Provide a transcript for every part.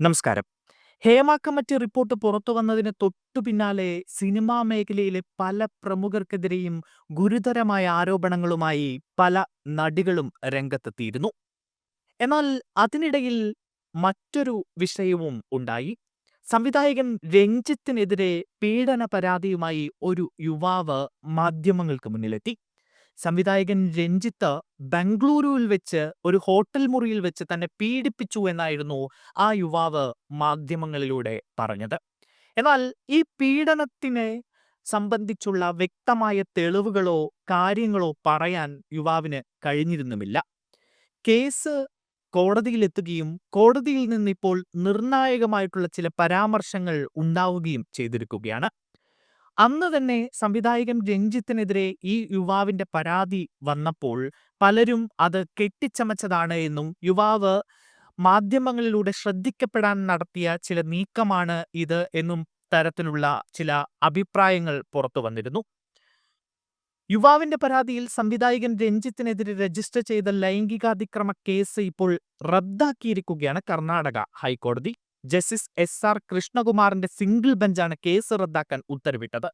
നമസ്കാരം. Hema committee report പുറത്തു വന്നതിന് തൊട്ടു പിന്നാലെ സിനിമാ മേഖലയിലെ പല പ്രമുഖർക്കെതിരെയും ഗുരുതരമായ ആരോപണങ്ങളുമായി പല നടികളും രംഗത്തെത്തിയിരുന്നു. എന്നാൽ അതിനിടയിൽ മറ്റൊരു വിഷയവും ഉണ്ടായി. സംവിധായകൻ രഞ്ജിത്തിനെതിരെ പീഡന പരാതിയുമായി ഒരു യുവാവ് മാധ്യമങ്ങൾക്ക് മുന്നിലെത്തി. സംവിധായകൻ രഞ്ജിത്ത് ബംഗളൂരുവിൽ വെച്ച് ഒരു ഹോട്ടൽ മുറിയിൽ വെച്ച് തന്നെ പീഡിപ്പിച്ചു എന്നായിരുന്നു ആ യുവാവ് മാധ്യമങ്ങളിലൂടെ പറഞ്ഞത്. എന്നാൽ ഈ പീഡനത്തിനെ സംബന്ധിച്ചുള്ള വ്യക്തമായ തെളിവുകളോ കാര്യങ്ങളോ പറയാൻ യുവാവിന് കഴിഞ്ഞിരുന്നുമില്ല. കേസ് കോടതിയിലെത്തുകയും കോടതിയിൽ നിന്നിപ്പോൾ നിർണായകമായിട്ടുള്ള ചില പരാമർശങ്ങൾ ഉണ്ടാവുകയും ചെയ്തിരിക്കുകയാണ്. അന്ന് തന്നെ സംവിധായകൻ രഞ്ജിത്തിനെതിരെ ഈ യുവാവിന്റെ പരാതി വന്നപ്പോൾ പലരും അത് കെട്ടിച്ചമച്ചതാണ് എന്നും യുവാവ് മാധ്യമങ്ങളിലൂടെ ശ്രദ്ധിക്കപ്പെടാൻ നടത്തിയ ചില നീക്കമാണ് ഇത് എന്നും തരത്തിലുള്ള ചില അഭിപ്രായങ്ങൾ പുറത്തു വന്നിരുന്നു. യുവാവിന്റെ പരാതിയിൽ സംവിധായകൻ രഞ്ജിത്തിനെതിരെ രജിസ്റ്റർ ചെയ്ത ലൈംഗികാതിക്രമ കേസ് ഇപ്പോൾ റദ്ദാക്കിയിരിക്കുകയാണ് കർണാടക ഹൈക്കോടതി. ജസ്റ്റിസ് എസ് ആർ കൃഷ്ണകുമാറിന്റെ സിംഗിൾ ബെഞ്ചാണ് കേസ് റദ്ദാക്കാൻ ഉത്തരവിട്ടത്.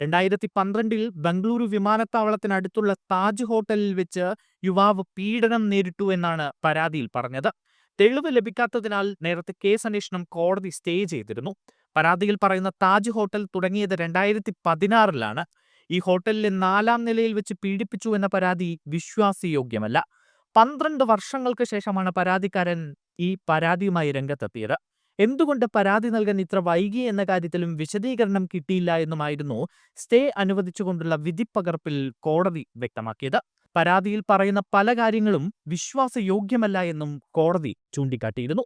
രണ്ടായിരത്തി പന്ത്രണ്ടിൽ ബംഗളൂരു വിമാനത്താവളത്തിനടുത്തുള്ള താജ് ഹോട്ടലിൽ വെച്ച് യുവാവ് പീഡനം നേരിട്ടു എന്നാണ് പരാതിയിൽ പറഞ്ഞത്. തെളിവ് ലഭിക്കാത്തതിനാൽ നേരത്തെ കേസ് അന്വേഷണം കോടതി സ്റ്റേ ചെയ്തിരുന്നു. പരാതിയിൽ പറയുന്ന താജ് ഹോട്ടൽ തുടങ്ങിയത് രണ്ടായിരത്തി പതിനാറിലാണ് ഈ ഹോട്ടലിലെ നാലാം നിലയിൽ വെച്ച് പീഡിപ്പിച്ചു എന്ന പരാതി വിശ്വാസയോഗ്യമല്ല. പന്ത്രണ്ട് വർഷങ്ങൾക്ക് ശേഷമാണ് പരാതിക്കാരൻ ഈ പരാതിയുമായി രംഗത്തെത്തിയത്. എന്തുകൊണ്ട് പരാതി നൽകാൻ ഇത്ര വൈകി എന്ന കാര്യത്തിലും വിശദീകരണം കിട്ടിയില്ല എന്നുമായിരുന്നു സ്റ്റേ അനുവദിച്ചുകൊണ്ടുള്ള വിധിപ്പകർപ്പിൽ കോടതി വ്യക്തമാക്കിയത്. പരാതിയിൽ പറയുന്ന പല കാര്യങ്ങളും വിശ്വാസയോഗ്യമല്ല എന്നും കോടതി ചൂണ്ടിക്കാട്ടിയിരുന്നു.